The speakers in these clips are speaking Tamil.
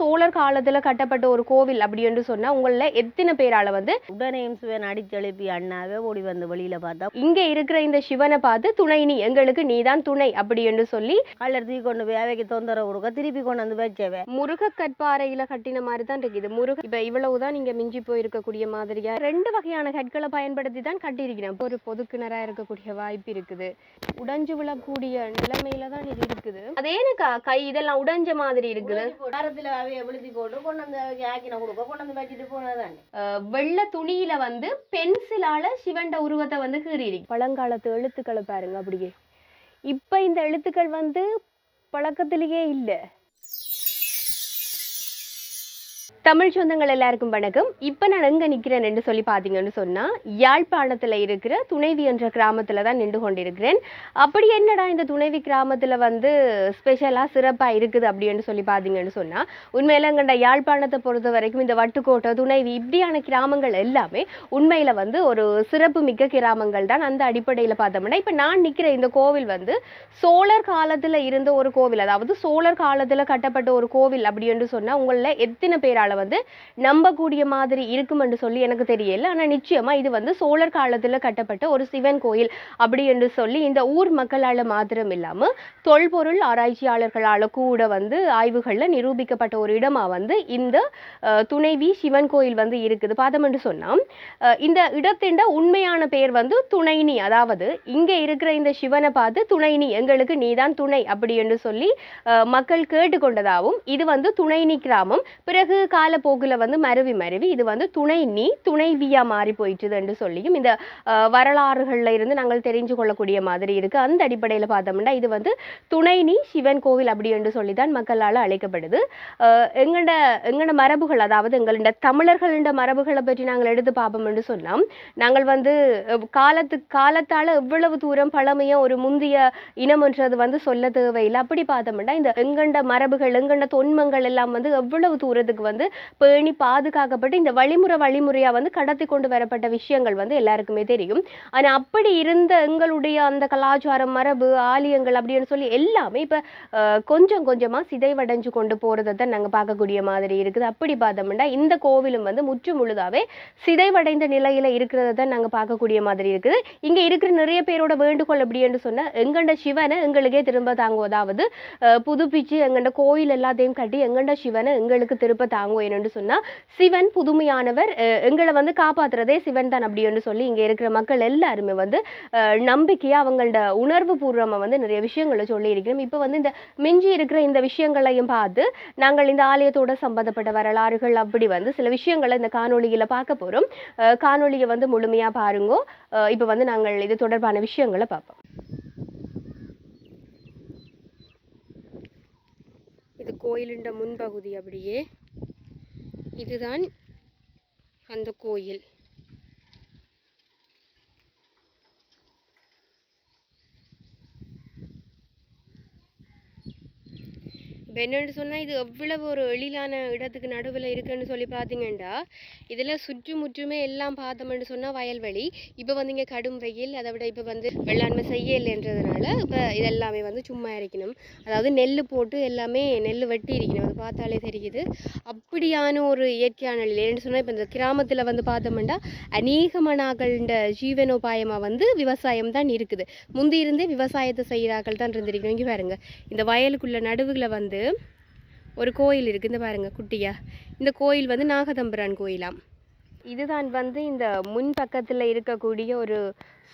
சோழர் காலத்துல கட்டப்பட்ட ஒரு கோவில் அப்படி என்று சொன்னா உங்கள எத்தனை பேரால வந்து உடனேயும் சிவன் அடிச்செழுப்பி அண்ணாவே ஓடி வந்து வெளியில பார்த்தா இங்க இருக்கிற இந்த சிவனை பார்த்து துணை நீ எங்களுக்கு நீதான் துணை அப்படி என்று சொல்லி கல்லர் தூக்கி கொண்டு போய் அவைக்கு தொந்தரவு கொடுக்க திருப்பி கொண்டு வந்து வச்சவே முருக கற்பாறையில கட்டின மாதிரி தான் இருக்குது. முருக இப்ப இவ்வளவுதான் நீங்க மிஞ்சி போயிருக்கக்கூடிய மாதிரியா? ரெண்டு வகையான கற்களை பயன்படுத்தி தான் கட்டியிருக்கிறேன். ஒரு பொது கிணறா இருக்கக்கூடிய வாய்ப்பு இருக்குது. உடைஞ்சு விழக்கூடிய நிலைமையில தான் இது இருக்குது. அதே கை இதெல்லாம் உடைஞ்ச மாதிரி இருக்குது. அவைய விழுத்தி போட்டு கொண்டு வந்து அவைக்கு ஆக்கின கொடுக்க கொண்டு வந்து வச்சுட்டு போனதானே வெள்ளை துணியில வந்து பென்சிலால சிவண்ட உருவத்தை வந்து கீறியிருக்கு. பழங்காலத்து எழுத்துக்களை பாருங்க அப்படியே. இப்ப இந்த எழுத்துக்கள் வந்து பழக்கத்திலேயே இல்லை. தமிழ் சொந்தங்கள் எல்லாருக்கும் வணக்கம். இப்போ நான் எங்கே நிற்கிறேன்னு சொல்லி பார்த்தீங்கன்னு சொன்னால் யாழ்ப்பாணத்தில் இருக்கிற துணைவி என்ற கிராமத்தில் தான் நின்று கொண்டிருக்கிறேன். அப்படி என்னடா இந்த துணைவி கிராமத்தில் வந்து ஸ்பெஷலாக சிறப்பாக இருக்குது அப்படின்னு சொல்லி பார்த்தீங்கன்னு சொன்னால் உண்மையில் எங்கண்ட யாழ்ப்பாணத்தை பொறுத்த வரைக்கும் இந்த வட்டுக்கோட்டை துணைவி இப்படியான கிராமங்கள் எல்லாமே உண்மையில் வந்து ஒரு சிறப்பு மிக்க கிராமங்கள் தான் அந்த அடிப்படையில் பார்த்தோம்னா இப்போ நான் நிற்கிற இந்த கோவில் வந்து சோழர் காலத்தில் இருந்த ஒரு கோவில். அதாவது சோழர் காலத்தில் கட்டப்பட்ட ஒரு கோவில் அப்படி என்று சொன்னால் உங்களில் எத்தனை பேரால் வந்து நம்பக்கூடிய மாதிரி இருக்கும் என்று சொல்லி எனக்கு தெரியல. ஆனால் நிச்சயமாக இது வந்து சோழர் காலத்தில் கட்டப்பட்ட ஒரு சிவன் கோயில் அப்படி என்று சொல்லி இந்த ஊர் மக்களால் மாத்திரம் இல்லாமல் தொல்பொருள் ஆராய்ச்சியாளர்களால் கூட வந்து ஆய்வுகளில் நிரூபிக்கப்பட்ட ஒரு இடமாக வந்து இந்த துணைவி சிவன் கோயில் வந்து இருக்குது. பார்த்தோம் என்று சொன்னால் இந்த இடத்தின் உண்மையான பேர் வந்து துணைனி. அதாவது இங்கே இருக்கிற இந்த சிவனை பார்த்து துணைனி எங்களுக்கு நீதான் துணை அப்படி என்று சொல்லி மக்கள் கேட்டுக்கொண்டதாகவும் இது வந்து துணைனி கிராமம். பிறகு காலப்போக்கில் வந்து மருவி மருவி. இது வந்து துணை நீ துணைவியா மாறி போயிட்டுது என்று சொல்லியும் இந்த வரலாறுகளில் இருந்து நாங்கள் தெரிஞ்சு கொள்ளக்கூடிய மாதிரி இருக்கு. அந்த அடிப்படையில் பார்த்தோம்னா இது வந்து துணை நீ சிவன் கோவில் அப்படி என்று சொல்லி தான் மக்களால் அழைக்கப்படுது. அஹ், எங்கட மரபுகள் அதாவது எங்களோட தமிழர்களோட மரபுகளை பற்றி நாங்கள் எடுத்து பார்ப்போம் என்று சொன்னோம் நாங்கள் வந்து காலத்து காலத்தால் எவ்வளவு தூரம் பழமையாக ஒரு முந்திய இனம்ன்றது வந்து சொல்ல தேவையில்லை. அப்படி பார்த்தோம்னா இந்த எங்கண்ட மரபுகள் எங்கண்ட தொன்மங்கள் எல்லாம் வந்து எவ்வளவு தூரத்துக்கு வந்து பேணி பாதுகாக்கப்பட்டு இந்த வழிமுறை வழிமுறையா வந்து கடத்தி கொண்டு வரப்பட்ட விஷயங்கள் வந்து எல்லாருக்குமே தெரியும். ஆனால் அப்படி இருந்த எங்களுடைய அந்த கலாச்சாரம் மரபு ஆலயங்கள் அப்படின்னு சொல்லி எல்லாமே இப்போ கொஞ்சம் கொஞ்சமா சிதைவடைஞ்சு கொண்டு போகிறத தான் நாங்கள் பார்க்கக்கூடிய மாதிரி இருக்குது. அப்படி பார்த்தோம்னா இந்த கோவிலும் வந்து முற்று முழுதாவே சிதைவடைந்த நிலையில் இருக்கிறத தான் நாங்கள் பார்க்கக்கூடிய மாதிரி இருக்குது. இங்க இருக்கிற நிறைய பேரோட வேண்டுகோள் அப்படின்னு சொன்னால் எங்கண்ட சிவனை எங்களுக்கே திரும்ப தாங்குவதாவது புதுப்பிச்சு எங்கண்ட கோயில் எல்லாத்தையும் கட்டி எங்கண்ட சிவனை எங்களுக்கு திரும்ப தாங்குவோம் தாங்கும் என்னன்னு சிவன் புதுமையானவர் எங்களை வந்து காப்பாத்துறதே சிவன் தான் அப்படின்னு சொல்லி இங்க இருக்கிற மக்கள் எல்லாருமே வந்து நம்பிக்கையாக அவங்களோட உணர்வு பூர்வமாக வந்து நிறைய விஷயங்களை சொல்லி இருக்கிறோம். இப்போ வந்து இந்த மிஞ்சி இருக்கிற இந்த விஷயங்களையும் பார்த்து நாங்கள் இந்த ஆலயத்தோட சம்பந்தப்பட்ட வரலாறுகள் அப்படி வந்து சில விஷயங்களை இந்த காணொலியில் பார்க்க போறோம். காணொலியை வந்து முழுமையா பாருங்க. இப்போ வந்து நாங்கள் இது தொடர்பான விஷயங்களை பார்ப்போம். இது கோயிலுண்ட முன்பகுதி அப்படியே. இதுதான் அந்த கோயில். என்னென்னு சொன்னால் இது எவ்வளவு ஒரு எழிலான இடத்துக்கு நடுவில் இருக்குன்னு சொல்லி பார்த்தீங்கன்னா இதில் சுற்றுமுற்றுமே எல்லாம் பார்த்தோம்னு சொன்னால் வயல்வெளி. இப்போ வந்து இங்கே கடும் வெயில் அதை விட இப்போ வந்து வெள்ளாண்மை செய்ய இல்லைன்றதுனால இப்போ இதெல்லாமே வந்து சும்மா இருக்கணும் அதாவது நெல் போட்டு எல்லாமே நெல் வெட்டி இருக்கணும் அது பார்த்தாலே தெரியுது. அப்படியான ஒரு இயற்கையான நிலை சொன்னால் இப்போ இந்த கிராமத்தில் வந்து பார்த்தோம்னா அநேகமனாக்கள ஜீவனோபாயமாக வந்து விவசாயம் தான் இருக்குது. முந்தி இருந்தே விவசாயத்தை செய்கிறாக்கள் தான் இருந்திருக்கணும். இங்கே பாருங்க. இந்த வயலுக்குள்ள நடுவுகளை வந்து ஒரு கோயில் இருக்குது இந்த பாருங்க குட்டியா. இந்த கோயில் வந்து நாகதம்பரான் கோயிலாம். இதுதான் வந்து இந்த முன் பக்கத்தில் இருக்கக்கூடிய ஒரு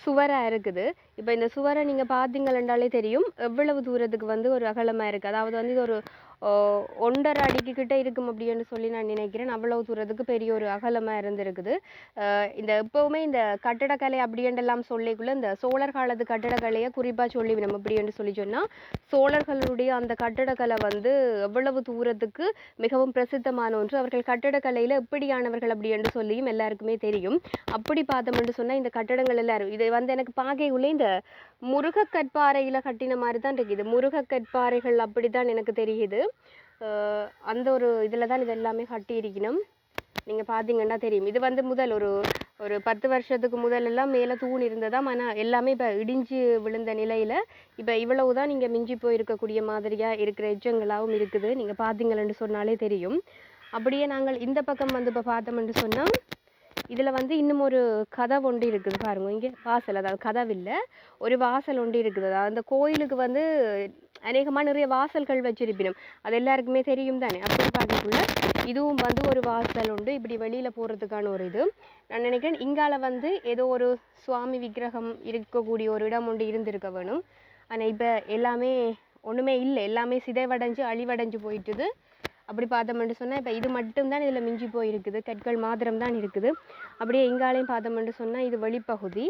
சுவராக இருக்குது. இப்போ இந்த சுவரை நீங்கள் பார்த்தீங்களென்றாலே தெரியும். எவ்வளவு தூரத்துக்கு வந்து ஒரு அகலமாக இருக்குது அதாவது வந்து இது ஒரு ஒன்றரை அடிக்கு கிட்ட இருக்கும் அப்படின்னு சொல்லி நான் நினைக்கிறேன். அவ்வளவு தூரத்துக்கு பெரிய ஒரு அகலமாக இருந்திருக்குது. இந்த எப்போவுமே இந்த கட்டடக்கலை அப்படின்றெல்லாம் சொல்லிக்குள்ள இந்த சோழர் காலத்து கட்டடக்கலையை குறிப்பாக சொல்லி நம்ம அப்படின்னு சொல்லி சொன்னால் சோழர்களுடைய அந்த கட்டடக்கலை வந்து எவ்வளவு தூரத்துக்கு மிகவும் பிரசித்தமான ஒன்று. அவர்கள் கட்டடக்கலையில் எப்படியானவர்கள் அப்படி என்று சொல்லியும் எல்லாருக்குமே தெரியும். அப்படி பார்த்தோம்னு சொன்னால் இந்த கட்டடங்கள் எல்லாரும் இது வந்து எனக்கு பார்க்கக்குள்ளே இந்த முருகக் கற்பாறையில் கட்டின மாதிரி தான் இருக்குது. முருகக் கற்பாறைகள் அப்படி தான் எனக்கு தெரியுது. அந்த ஒரு இதில் தான் இது எல்லாமே கட்டி இருக்கணும் நீங்கள் பார்த்தீங்கன்னா தெரியும். இது வந்து முதல் ஒரு ஒரு பத்து வருஷத்துக்கு முதலெல்லாம் மேலே தூண் இருந்ததாம். ஆனால் எல்லாமே இப்போ இடிஞ்சு விழுந்த நிலையில் இப்போ இவ்வளவு தான் நீங்கள் மிஞ்சி போயிருக்கக்கூடிய மாதிரியாக இருக்கிற எச்சங்களாகவும் இருக்குது. நீங்கள் பார்த்தீங்களன்னு சொன்னாலே தெரியும். அப்படியே நாங்கள் இந்த பக்கம் வந்து இப்போ பார்த்தோம்னு சொன்னால் இதில் வந்து இன்னும் ஒரு கதவு ஒன்று இருக்குது பாருங்க. இங்கே வாசல் அதாவது கதவு இல்லை. ஒரு வாசல் ஒன்று இருக்குது. அதாவது அந்த கோயிலுக்கு வந்து அநேகமாக நிறைய வாசல்கள் வச்சிருப்பினும் அது எல்லாருக்குமே தெரியும் தானே? அப்படி பார்க்கக்குள்ள இதுவும் வந்து ஒரு வாசல் உண்டு. இப்படி வெளியில் போகிறதுக்கான ஒரு இது. நான் நினைக்கிறேன் இங்கால வந்து ஏதோ ஒரு சுவாமி விக்கிரகம் இருக்கக்கூடிய ஒரு இடம் ஒன்று இருந்திருக்க வேணும். ஆனால் இப்போ எல்லாமே ஒன்றுமே இல்லை. எல்லாமே சிதைவடைஞ்சு அழிவடைஞ்சு போயிட்டுது. அப்படி பார்த்தோம்னு சொன்னால் இப்போ இது மட்டும்தான் இதில் மிஞ்சி போயிருக்குது. கற்கள் மாத்திரம் தான் இருக்குது. அப்படியே எங்காலையும் பார்த்தோம்னு சொன்னால் இது வெளிப்பகுதி.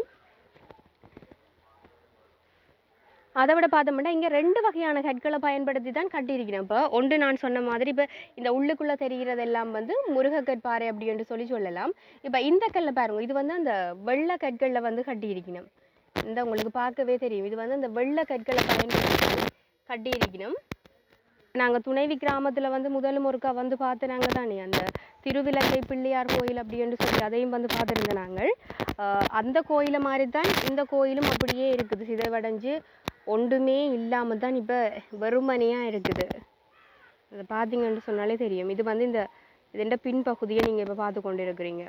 அதை விட பார்த்தோம்னா இங்கே ரெண்டு வகையான கற்களை பயன்படுத்தி தான் கட்டியிருக்கிறேன். இப்போ ஒன்று நான் சொன்ன மாதிரி இப்போ இந்த உள்ளுக்குள்ளே தெரிகிறதெல்லாம் வந்து முருகக்கற்பாறை அப்படி என்று சொல்லி சொல்லலாம். இப்போ இந்த கல்லை பாருங்க இது வந்து அந்த வெள்ளை கற்களில் வந்து கட்டியிருக்கணும் இந்த உங்களுக்கு பார்க்கவே தெரியும். இது வந்து அந்த வெள்ளை கற்களை பயன்படுத்தி கட்டியிருக்கணும் நாங்கள் துணைவி கிராமத்தில் வந்து முதலும் ஒருக்கா வந்து பார்த்து நாங்கள் தானே அந்த திருவிலங்கை பிள்ளையார் கோயில் அப்படின்னு சொல்லி அதையும் வந்து பார்த்துருந்தோம் நாங்கள். அந்த கோயிலை மாதிரி தான் இந்த கோயிலும் அப்படியே இருக்குது. சிதைவடைஞ்சு ஒன்றுமே இல்லாமல் தான் இப்போ வெறுமனையாக இருக்குது. அதை பார்த்தீங்கன்னு சொன்னாலே தெரியும். இது வந்து இந்த இதெண்ட பின்பகுதியை நீங்கள் இப்போ பார்த்து கொண்டு இருக்கிறீங்க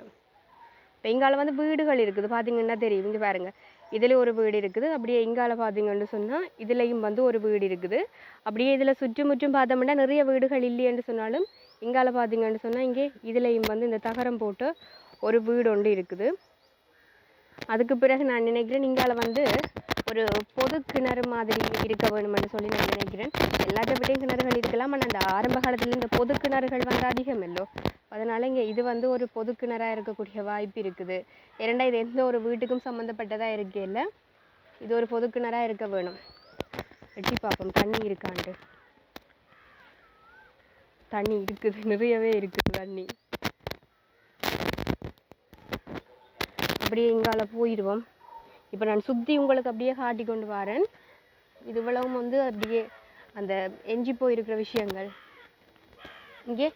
இப்போ இங்கால வந்து வீடுகள் இருக்குது. பார்த்தீங்கன்னா தெரியும். இங்கே பாருங்கள் இதில் ஒரு வீடு இருக்குது. அப்படியே இங்கால பார்த்தீங்கன்னு சொன்னால் இதுலேயும் வந்து ஒரு வீடு இருக்குது. அப்படியே இதில் சுற்றுமுற்றும் பார்த்தோம்னா நிறைய வீடுகள் இல்லையென்று சொன்னாலும் இங்கால பார்த்தீங்கன்னு சொன்னால் இங்கே இதுலேயும் வந்து இந்த தகரம் போட்டு ஒரு வீடு ஒன்று இருக்குது. அதுக்கு பிறகு நான் நினைக்கிறேன் இங்கால வந்து ஒரு பொது கிணறு மாதிரி இருக்க வேணும்னு சொல்லி நான் நினைக்கிறேன். எல்லா பற்றியும் கிணறுகள் இருக்கலாம். ஆனால் அந்த ஆரம்ப காலத்தில் இந்த பொது கிணறுகள் வந்து அதிகம் இல்லோ. அதனால இங்கே இது வந்து ஒரு பொது கிணறாக இருக்கக்கூடிய வாய்ப்பு இருக்குது. இரண்டா இது எந்த ஒரு வீட்டுக்கும் சம்மந்தப்பட்டதாக இருக்கே இல்லை இது ஒரு பொது கிணறாக இருக்க வேணும். எட்டி பார்ப்போம். தண்ணி இருக்கான்ட்டு தண்ணி இருக்குது. நிறையவே இருக்குது தண்ணி. அப்படியே இங்கால போயிடுவோம் இப்போ நான் சுற்றி உங்களுக்கு அப்படியே காட்டி கொண்டு வரேன். இது இவ்வளவும் வந்து அப்படியே அந்த எஞ்சி போயிருக்கிற விஷயங்கள். இங்கே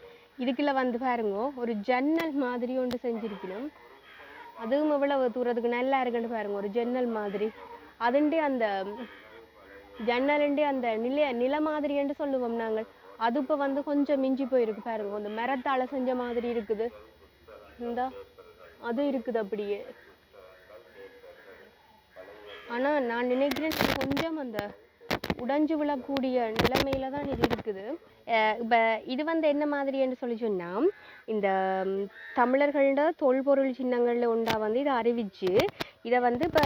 இதுக்குள்ளே வந்து பாருங்க ஒரு ஜன்னல் மாதிரி ஒன்று செஞ்சிருக்கணும். அதுவும் எவ்வளவு தூரத்துக்கு நல்லா இருக்குன்னு பாருங்க ஒரு ஜன்னல் மாதிரி. அதுண்டே அந்த ஜன்னலுண்டே அந்த நில நில மாதிரி என்று சொல்லுவோம் நாங்கள். அது இப்போ வந்து கொஞ்சம் மிஞ்சி போயிருக்கு பாருங்க அந்த மரத்தால் செஞ்ச மாதிரி இருக்குது. இந்த அது இருக்குது அப்படியே. ஆனால் நான் நினைக்கிறேன் கொஞ்சம் அந்த உடைஞ்சு விழக்கூடிய நிலைமையில தான் இது இருக்குது. இப்போ இது வந்து என்ன மாதிரி என்று சொல்லி சொன்னால் இந்த தமிழர்கள்ட தொல்பொருள் சின்னங்களில் ஒன்றா வந்து இதை அறிவித்து இதை வந்து இப்போ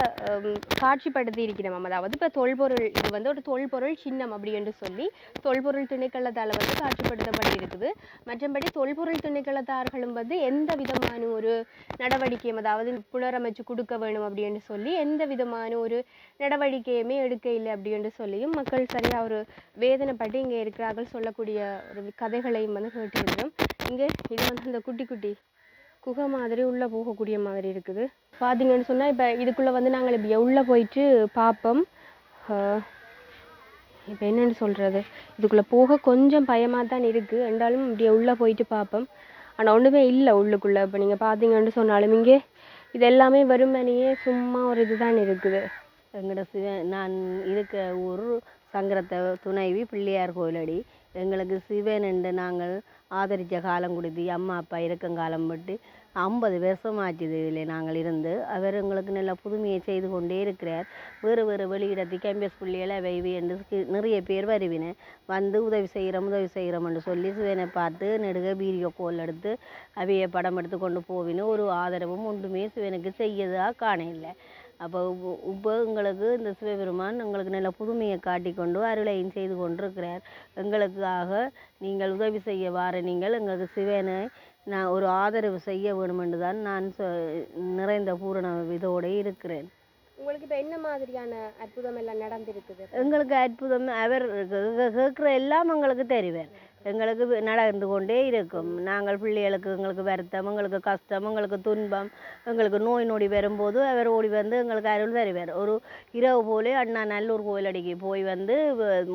காட்சிப்படுத்தி இருக்கிறோம் அதாவது இப்போ தொல்பொருள் இது வந்து ஒரு தொல்பொருள் சின்னம் அப்படி என்று சொல்லி தொல்பொருள் திணைக்களத்தால் வந்து காட்சிப்படுத்தப்பட்டிருக்குது. மற்றபடி தொல்பொருள் திணைக்களத்தார்களும் வந்து எந்த விதமான ஒரு நடவடிக்கையும் அதாவது புனரமைச்சு கொடுக்க வேணும் அப்படின்னு சொல்லி எந்த விதமான ஒரு நடவடிக்கையுமே எடுக்க இல்லை அப்படின்னு சொல்லியும் மக்கள் சரியாக ஒரு வேதனைப்பட்டு இங்கே இருக்கிறார்கள் சொல்லக்கூடிய ஒரு கதைகளையும் வந்து கேட்டிருக்கிறோம். இங்கே இது வந்து அந்த குட்டி குட்டி குகை மாதிரி உள்ளே போகக்கூடிய மாதிரி இருக்குது. பார்த்தீங்கன்னு சொன்னால் இப்போ இதுக்குள்ளே வந்து நாங்கள் இப்போ உள்ளே போயிட்டு பார்ப்போம் இப்போ என்னென்னு சொல்கிறது இதுக்குள்ளே போக கொஞ்சம் பயமாக தான் இருக்குது என்றாலும் இப்படியே உள்ளே போயிட்டு பார்ப்போம் ஆனால் ஒன்றுமே இல்லை உள்ளுக்குள்ளே. இப்போ நீங்கள் பார்த்தீங்கன்னு சொன்னாலும் இங்கே இது எல்லாமே வெறுமனையே சும்மா ஒரு இதுதான் இருக்குது. எங்களோட சிவ நான் இருக்க ஊர் சங்கரத்தை துணைவி பிள்ளையார் கோயிலடி. எங்களுக்கு சிவன் என்று நாங்கள் ஆதரித்த காலம் கொடுத்து அம்மா அப்பா இருக்கும் காலம் பட்டு ஐம்பது வருஷம் ஆச்சுது இதில் நாங்கள் இருந்து. அவர் எங்களுக்கு நல்ல புதுமையை செய்து கொண்டே இருக்கிறார். வேறு வேறு வெளியிடத்து கேம்பஸ் பிள்ளைகள் அவை இவை என்று நிறைய பேர் வருவின வந்து உதவி செய்கிறோம் உதவி செய்கிறோம்னு சொல்லி சிவனை பார்த்து நெடுக வீடியோ கோல் எடுத்து அவைய படம் எடுத்து கொண்டு போவின்னு ஒரு ஆதரவும் ஒன்றுமே சிவனுக்கு செய்யதாக காண இல்லை அப்போ இப்போ எங்களுக்கு இந்த சிவபெருமான் எங்களுக்கு நல்ல புதுமையை காட்டிக்கொண்டு அருளையும் செய்து கொண்டிருக்கிறார். எங்களுக்காக நீங்கள் உதவி செய்ய வார நீங்கள் எங்களுக்கு சிவனை நான் ஒரு ஆதரவு செய்ய வேணுமென்று தான் நான் சொ- நிறைந்த பூரண இதோடு இருக்கிறேன். உங்களுக்கு இப்போ என்ன மாதிரியான அற்புதம் எல்லாம் நடந்திருக்குது? எங்களுக்கு அற்புதம் அவர் கேட்குற எல்லாம் எங்களுக்கு தருவார். எங்களுக்கு நடந்து கொண்டே இருக்கும். நாங்கள் பிள்ளைகளுக்கு எங்களுக்கு வருத்தம் எங்களுக்கு கஷ்டம் எங்களுக்கு துன்பம் எங்களுக்கு நோய் நொடி வரும்போது அவர் ஓடி வந்து எங்களுக்கு அருள் தருவார். ஒரு இரவு போலே அண்ணா நல்லூர் கோயிலடிக்கு போய் வந்து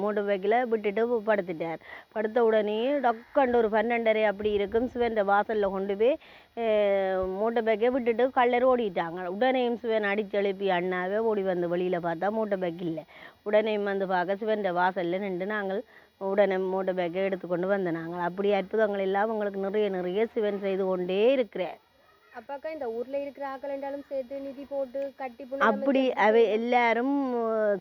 மூட்டு வைக்கல விட்டுட்டு படுத்துட்டார். படுத்த உடனே டக்கண்டு ஒரு பன்னெண்டரை அப்படி இருக்கும். சிவன் வாசலில் கொண்டு போய் மூட்டை பேக்கை விட்டுட்டு கல்லர் ஓடிட்டாங்க. உடனேயும் சிவன் அடித்து எழுப்பி அண்ணாவே ஓடி வந்து வெளியில் பார்த்தா மூட்டை பேக் இல்லை உடனேயும் வந்து பார்க்க சிவன் வாசலில் நின்று நாங்கள் உடனே மூட்டை பேக்கை எடுத்துக்கொண்டு வந்தோம் நாங்கள் அப்படி அற்புதங்கள் எல்லாம் உங்களுக்கு நிறைய நிறைய சிவன் செய்து கொண்டே இருக்கிறேன். அப்பாக்கா இந்த ஊர்ல இருக்கிற ஆக்கள் என்றாலும் சேர்த்து நிதி போட்டு கட்டி அப்படி அவை எல்லாரும்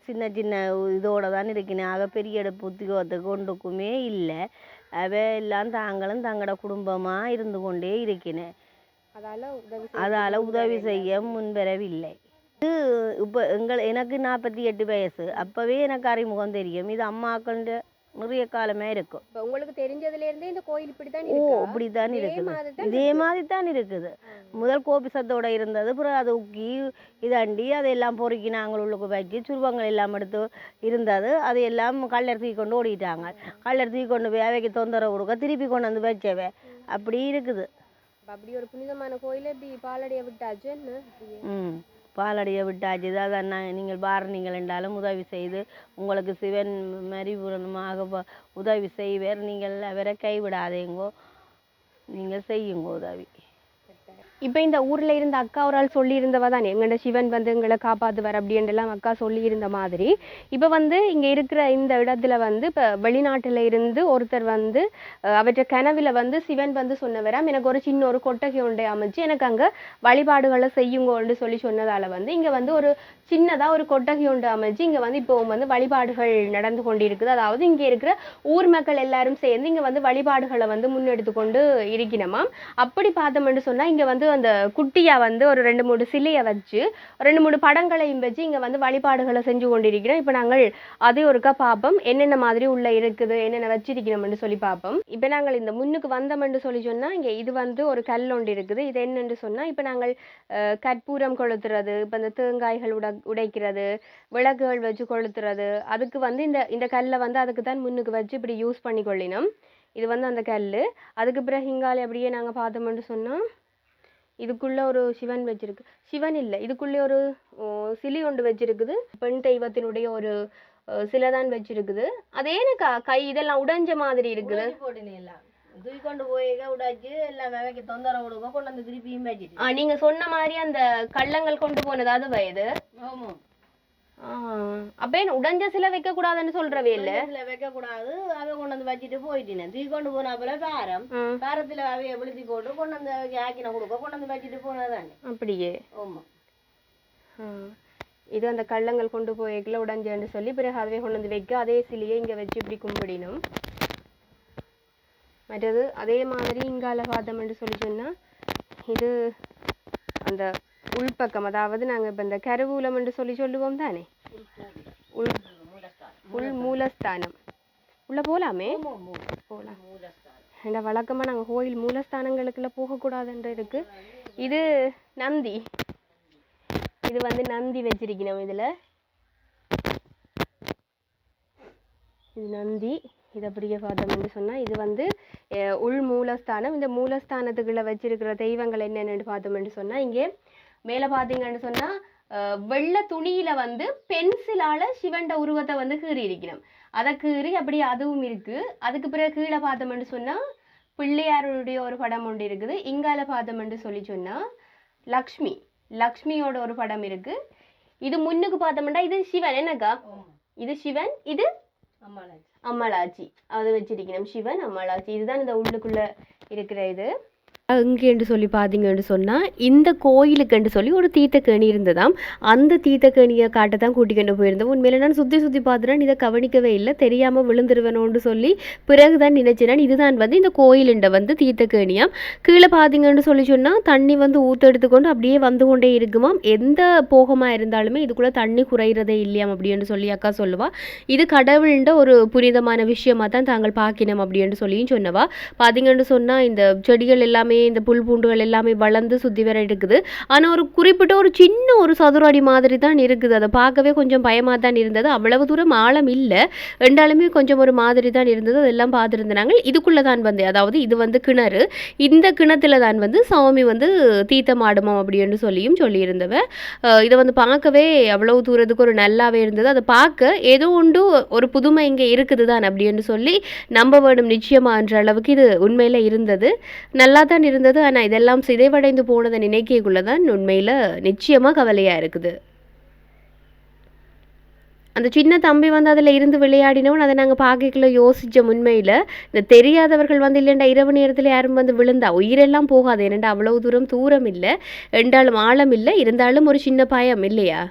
சின்ன சின்ன இதோட தான் இருக்கினேன் ஆக பெரிய எடுப்பு உத்தியோகத்துக்கு ஒன்றுக்குமே இல்லை. அவ எல்லாம் தாங்களும் தங்களோட குடும்பமாக இருந்து கொண்டே இருக்கினேன் அதால உதவி அதால் உதவி செய்ய முன்வரவில்லை. இது இப்போ எங்கள் எனக்கு நாற்பத்தி எட்டு வயசு. அப்போவே எனக்கு அறிமுகம் தெரியும். இது அம்மாக்கள நிறைய காலமே இருக்கும். இப்ப உங்களுக்கு தெரிஞ்சதுல இருந்தே இந்த கோயில் இப்படித்தான் ஓ இருக்கா? அப்படி தான் இருக்குது. தான் இதே மாதிரி தான் இருக்குது. முதல் கோபிசத்தோட இருந்தது அப்புறம் அதை உக்கி இதாண்டி அதையெல்லாம் பொறுக்கி நாங்கள் உள்ளுக்கு வச்சு சுருவங்கள் எல்லாம் எடுத்து இருந்தது. அதையெல்லாம் கல்லர் தூக்கி கொண்டு ஓடிட்டாங்க. கல்லர் தூக்கி கொண்டு போய் அவைக்கு தொந்தரவு கொடுக்க திருப்பி கொண்டு வந்து வச்சவே அப்படி இருக்குது. அப்ப அப்படி ஒரு புனிதமான கோயில இப்படி பாலடைய விட்டாச்சு என்ன. ம். பாலடைய விட்டாச்சு. அதான் நான் நீங்கள் பாரணிங்கள் என்றாலும் உதவி செய்து உங்களுக்கு சிவன் மரிபூரணமாக உதவி செய்வேன் நீங்கள் அவரை கைவிடாதேங்கோ நீங்கள் செய்யுங்கோ உதவி. இப்போ இந்த ஊரில் இருந்த அக்கா ஒரு ஆள் சொல்லியிருந்தவ தானே? எங்கட சிவன் வந்து எங்களை காப்பாற்றுவார் அப்படின்ட்டுலாம் அக்கா சொல்லியிருந்த மாதிரி. இப்போ வந்து இங்கே இருக்கிற இந்த இடத்துல வந்து இப்போ வெளிநாட்டில் இருந்து ஒருத்தர் வந்து அவற்ற அவற்றை வந்து சிவன் வந்து சொன்னவராம் எனக்கு ஒரு சின்ன ஒரு கொட்டகை ஒன்றை அமைச்சு எனக்கு அங்கே வழிபாடுகளை செய்யுங்கன்னு சொல்லி சொன்னதால் வந்து இங்கே வந்து ஒரு சின்னதாக ஒரு கொட்டகை ஒன்று அமைச்சு இங்கே வந்து இப்போ வந்து வழிபாடுகள் நடந்து கொண்டிருக்குது. அதாவது இங்கே இருக்கிற ஊர் மக்கள் எல்லாரும் சேர்ந்து இங்கே வந்து வழிபாடுகளை வந்து முன்னெடுத்து கொண்டு இருக்கணுமாம் அப்படி பார்த்தோம்னு சொன்னால் இங்கே வந்து அந்த குட்டியாக வந்து ஒரு ரெண்டு மூணு சிலையை வச்சு ரெண்டு மூணு படங்களையும் வச்சு இங்கே வந்து வழிபாடுகளை செஞ்சு கொண்டிருக்கிறோம். இப்போ நாங்கள் அதே ஒருக்கா பார்ப்போம் என்னென்ன மாதிரி உள்ளே இருக்குது என்னென்ன வச்சிருக்கணும்னு சொல்லி பார்ப்போம் இப்போ நாங்கள் இந்த முன்னுக்கு வந்தோம்னு சொல்லி சொன்னால் இங்கே இது வந்து ஒரு கல் ஒன்று இருக்குது. இது என்னென்று சொன்னால் இப்போ நாங்கள் கற்பூரம் கொளுத்துறது இப்போ இந்த தேங்காய்கள் உட உடைக்கிறது விளக்குகள் வச்சு கொளுத்துறது அதுக்கு வந்து இந்த இந்த கல்லை வந்து அதுக்கு தான் முன்னுக்கு வச்சு இப்படி யூஸ் பண்ணி கொள்ளினோம் இது வந்து அந்த கல் அதுக்கு பிறகு இங்கால அப்படியே நாங்கள் பார்த்தோம்னு சொன்னால் இதுக்குள்ள ஒரு சிவன் வச்சிருக்கு. சிவன் இல்லை இதுக்குள்ளே ஒரு சிலி ஒன்று வச்சிருக்குது. பெண் தெய்வத்தினுடைய ஒரு சிலை தான் வச்சிருக்குது. அதே எனக்கு கை இதெல்லாம் உடைஞ்ச மாதிரி இருக்குது. போட்டுனே எல்லாம். தூக்கி கொண்டு போய் உடாச்சு எல்லாம் வேலைக்கு தொந்தரவு கொடுக்க கொண்டு வந்து திருப்பியும் வச்சுட்டு. நீங்க சொன்ன மாதிரி அந்த கள்ளங்கள் கொண்டு போனது அது வயது ஆமாம் அப்ப என்ன உடைஞ்ச சிலை வைக்க கூடாதுன்னு சொல்றவே இல்ல? இதுல வைக்க கூடாது அதை கொண்டு வந்து வச்சுட்டு போயிட்டேன் தூக்கி கொண்டு போன போல காரம். காரத்துல அவைய விழுத்தி போட்டு கொண்டு வந்து ஆக்கின கொடுக்க கொண்டு வந்து வச்சுட்டு போனதானே. அப்படியே? ஆமா. இது அந்த கள்ளங்கள் கொண்டு போய்க்கல உடைஞ்சேன்னு சொல்லி பிறகு அதுவே கொண்டு வந்து வைக்க அதே சிலையை இங்க வச்சு இப்படி கும்பிடினோம். மற்றது அதே மாதிரி இங்கால பார்த்தோம்னு சொல்லி சொன்னா இது அந்த உள்பக்கம் அதாவது நாங்க இப்ப இந்த கருவூலம் என்று சொல்லி சொல்லுவோம் தானே? உள் மூலஸ்தானம் உள்ள போலாமே போலாம் ஏண்டா வழக்கமா நாங்க கோயில் மூலஸ்தானங்களுக்குள்ள போகக்கூடாதுன்ற இருக்கு இது நந்தி இது வந்து நந்தி வச்சிருக்கணும் இதுல இது நந்தி இது அப்படியே என்று சொன்னா இது வந்து உள் மூலஸ்தானம் இந்த மூலஸ்தானத்துக்குள்ள வச்சிருக்கிற தெய்வங்கள் என்னென்னு பார்த்தோம்னு சொன்னா இங்கே மேல பாத்தீங்கன்னு சொன்னா வெள்ளை துணியில வந்து பென்சிலால சிவன்ட உருவத்தை வந்து கீறி இருக்கணும் அதை கீறி அப்படியே அதுவும் இருக்கு. அதுக்கு பிறகு கீழே பார்த்தோம்னு சொன்னா பிள்ளையாருடைய ஒரு படம் ஒன்று இருக்குது. இங்கால பார்த்தோம்னு சொல்லி சொன்னா லக்ஷ்மி. லக்ஷ்மியோட ஒரு படம் இருக்கு. இது முன்னுக்கு பார்த்தோம்னா இது சிவன். என்னக்கா? இது சிவன். இது அம்மாளாச்சு அம்மளாச்சி அது வச்சிருக்கணும் சிவன் அம்மளாச்சி இதுதான் இந்த உள்ளுக்குள்ள இருக்கிற இது. அங்கேன்னு சொல்லி பார்த்தீங்கன்னு சொன்னால் இந்த கோயிலுக்குன்னு சொல்லி ஒரு தீர்த்தக்கேணி இருந்ததாம். அந்த தீர்த்தக்கேணியை காட்ட தான் கூட்டிக்கொண்டு போயிருந்தோம். உண்மையில நான் சுற்றி சுற்றி பார்த்துட்டேன். இதை கவனிக்கவே இல்லை. தெரியாமல் விழுந்துருவேணும்னு சொல்லி பிறகு தான் நினைச்சேன் இதுதான் வந்து இந்த கோயிலுண்ட வந்து தீர்த்தக்கேணியாம் கீழே பார்த்தீங்கன்னு சொல்லி சொன்னால் தண்ணி வந்து ஊற்றெடுத்துக்கொண்டு அப்படியே வந்து கொண்டே இருக்குமாம். எந்த போகமாக இருந்தாலுமே இதுக்குள்ளே தண்ணி குறையிறதே இல்லையாம் அப்படின்னு சொல்லி அக்கா சொல்லுவா. இது கடவுள்ன்ற ஒரு புனிதமான விஷயமாக தான் தாங்கள் பார்க்கணும் அப்படின்னு சொல்லியும் சொன்னவா. பார்த்தீங்கன்னு சொன்னால் இந்த செடிகள் எல்லாமே இந்த புல் பூண்டுகள் எல்லாமே வளர்ந்து சுற்றி வர இருக்குது ஆனால் ஒரு குறிப்பிட்ட ஒரு சின்ன ஒரு சதுர அடி மாதிரி தான் இருக்குது. அதை பார்க்கவே கொஞ்சம் பயமாக தான் இருந்தது. அவ்வளவு தூரம் ஆழம் இல்லை. ரெண்டாலுமே கொஞ்சம் ஒரு மாதிரி தான் இருந்தது. அதெல்லாம் பார்த்துருந்தாங்க. இதுக்குள்ளே தான் வந்து அதாவது இது வந்து கிணறு. இந்த கிணத்துல தான் வந்து சாமி வந்து தீர்த்தம் ஆடுமோ அப்படின்னு சொல்லியும் சொல்லியிருந்தவ இதை வந்து பார்க்கவே அவ்வளவு தூரத்துக்கு ஒரு நல்லாவே இருந்தது. அதை பார்க்க ஏதோ ஒன்று ஒரு புதுமை இங்கே இருக்குது தான் அப்படின்னு சொல்லி நம்ப வேண்டும் நிச்சயமான்ற அளவுக்கு இது உண்மையில் இருந்தது. நல்லா தான் இருந்தது. ஆனால் இதெல்லாம் சிதைவடைந்து போனதை நினைக்கக்குள்ள தான் உண்மையில் நிச்சயமாக கவலையாக இருக்குது. அந்த சின்ன தம்பி வந்து அதில் இருந்து விளையாடினவன் அதை நாங்கள் பார்க்கல யோசித்த உண்மையில். இந்த தெரியாதவர்கள் வந்து இல்லைண்டா இரவு நேரத்தில் யாரும் வந்து விழுந்தா உயிரெல்லாம் போகாது. ஏனண்டா அவ்வளவு தூரம் தூரம் இல்லை என்றாலும் ஆழம் இல்லை இருந்தாலும் ஒரு சின்ன பயம் இல்லையா?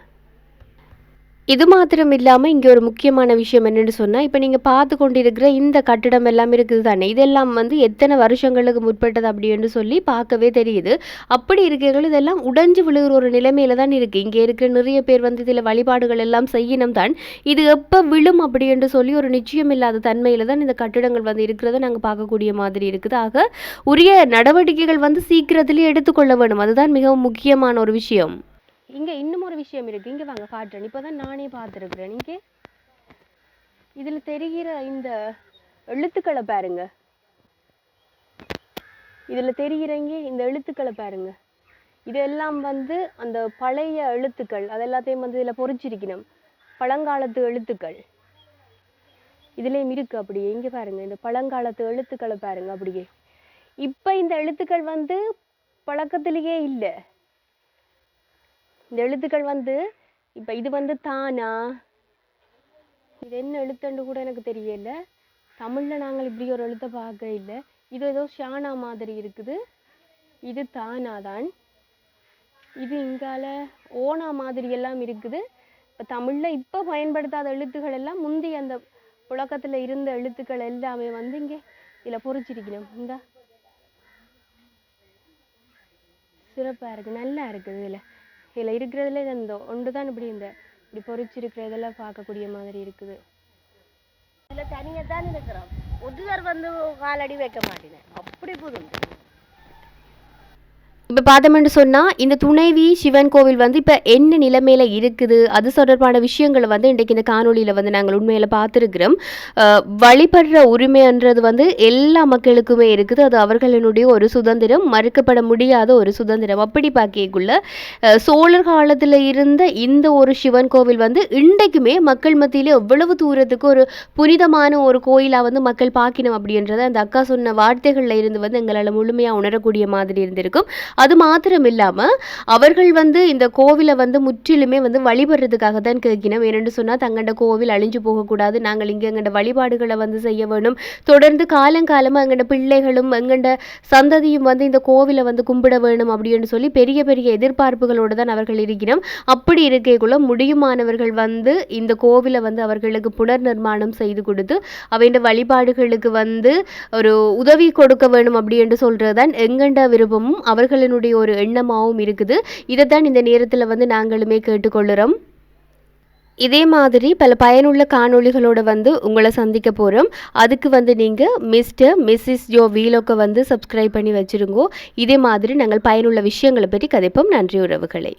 இது மாத்திரம் இல்லாமல் இங்கே ஒரு முக்கியமான விஷயம் என்னென்னு சொன்னால் இப்போ நீங்கள் பார்த்து கொண்டிருக்கிற இந்த கட்டிடம் எல்லாம் இருக்குது தானே. இதெல்லாம் வந்து எத்தனை வருஷங்களுக்கு முற்பட்டது அப்படின்னு சொல்லி பார்க்கவே தெரியுது. அப்படி இருக்கிறது இதெல்லாம் உடைஞ்சு விழுகிற ஒரு நிலைமையில தான் இருக்குது இங்கே இருக்கிற நிறைய பேர் வந்து இதில் வழிபாடுகள் எல்லாம் செய்யணும் தான். இது எப்போ விழும் அப்படி என்று சொல்லி ஒரு நிச்சயம் இல்லாத தன்மையில் தான் இந்த கட்டிடங்கள் வந்து இருக்கிறத நாங்கள் பார்க்கக்கூடிய மாதிரி இருக்குது. ஆக உரிய நடவடிக்கைகள் வந்து சீக்கிரத்திலே எடுத்துக்கொள்ள வேணும். அதுதான் மிகவும் முக்கியமான ஒரு விஷயம். இங்கே இன்னும் ஒரு விஷயம் இருக்கு. இங்கே வாங்க காட்டுறேன் இப்போ தான் நானே பார்த்துருக்குறேன். இங்கே இதில் தெரிகிற இந்த எழுத்துக்களை பாருங்க. இதில் தெரிகிறங்க இந்த எழுத்துக்களை பாருங்க. இதெல்லாம் வந்து அந்த பழைய எழுத்துக்கள் அது எல்லாத்தையும் வந்து இதில் பொறிச்சிருக்கணும். பழங்காலத்து எழுத்துக்கள். இதுலேயும் இருக்கு அப்படியே. இங்கே பாருங்க இந்த பழங்காலத்து எழுத்துக்களை பாருங்க அப்படியே. இப்போ இந்த எழுத்துக்கள் வந்து பழக்கத்திலேயே இல்லை. இந்த எழுத்துக்கள் வந்து இப்போ இது வந்து தானா? இது என்ன எழுத்துன்னு கூட எனக்கு தெரியல. தமிழில் நாங்கள் இப்படி ஒரு எழுத்தை பார்க்க இல்லை. இது ஏதோ ஷானா மாதிரி இருக்குது. இது தானா தான். இது இங்கால ஓனா மாதிரி எல்லாம் இருக்குது. இப்போ தமிழில் இப்போ பயன்படுத்தாத எழுத்துக்கள் எல்லாம் முந்தி அந்த புழக்கத்தில் இருந்த எழுத்துக்கள் எல்லாமே வந்து இங்கே இதில் பொறிச்சிருக்கணும். இந்த. சிறப்பாக இருக்குது நல்லா இருக்குது இதில். இதில் இருக்கிறதுல இந்த ஒன்று தான் இப்படி இந்த இப்படி பொறிச்சிருக்கிறதெல்லாம் பார்க்கக்கூடிய மாதிரி இருக்குது. இதில் தனியாக தான் இருக்கிறோம். ஒருத்தர் வந்து காலடி வைக்க மாட்டேனேன் அப்படி புதுண்டு இப்போ பார்த்தோம்னு சொன்னால் இந்த துணைவி சிவன் கோவில் வந்து இப்போ என்ன நிலைமையில் இருக்குது? அது தொடர்பான விஷயங்களை வந்து இன்றைக்கு இந்த காணொளியில் வந்து நாங்கள் உண்மையில் பார்த்துருக்குறோம். வழிபடுற உரிமைன்றது வந்து எல்லா மக்களுக்குமே இருக்குது. அது அவர்களினுடைய ஒரு சுதந்திரம் மறுக்கப்பட முடியாத ஒரு சுதந்திரம். அப்படி பார்க்கக்குள்ள சோழர் காலத்தில் இருந்த இந்த ஒரு சிவன் கோவில் வந்து இன்றைக்குமே மக்கள் மத்தியில் எவ்வளவு தூரத்துக்கு ஒரு புனிதமான ஒரு கோயிலாக வந்து மக்கள் பார்க்கணும் அப்படின்றத அந்த அக்கா சொன்ன வார்த்தைகளில் இருந்து வந்து எங்களால் முழுமையாக உணரக்கூடிய மாதிரி இருந்திருக்கும். அது மாத்திரம் இல்லாமல் அவர்கள் வந்து இந்த கோவிலை வந்து முற்றிலுமே வந்து வழிபடுறதுக்காக தான் கேட்கணும் ஏனென்று சொன்னால் தங்கண்ட கோவில் அழிஞ்சு போகக்கூடாது. நாங்கள் இங்கே எங்கண்ட வழிபாடுகளை வந்து செய்ய வேணும். தொடர்ந்து காலங்காலமாக எங்கண்ட பிள்ளைகளும் எங்கண்ட சந்ததியும் வந்து இந்த கோவிலை வந்து கும்பிட வேணும் அப்படின்னு சொல்லி பெரிய பெரிய எதிர்பார்ப்புகளோடு தான் அவர்கள் இருக்கிறோம். அப்படி இருக்கைக்குள்ள முடியுமானவர்கள் வந்து இந்த கோவிலை வந்து அவர்களுக்கு புனர் நிர்மாணம் செய்து கொடுத்து அவைண்ட வழிபாடுகளுக்கு வந்து ஒரு உதவி கொடுக்க வேணும் அப்படி என்று சொல்கிறது தான் எங்கண்ட விருப்பமும் அவர்களினுடைய ஒரு எண்ணமாகவும் இருக்குது. இதை தான் இந்த நேரத்தில் வந்து நாங்களுமே கேட்டுக்கொள்கிறோம் இதே மாதிரி பல பயனுள்ள காணொளிகளோடு வந்து உங்களை சந்திக்க போகிறோம் அதுக்கு வந்து நீங்கள் மிஸ்டர் மிஸ்ஸஸ் ஜோ வீலோக்கை வந்து சப்ஸ்கிரைப் பண்ணி வச்சுருங்கோ. இதே மாதிரி நாங்கள் பயனுள்ள விஷயங்களை பற்றி கதைப்போம். நன்றி உறவுகளை.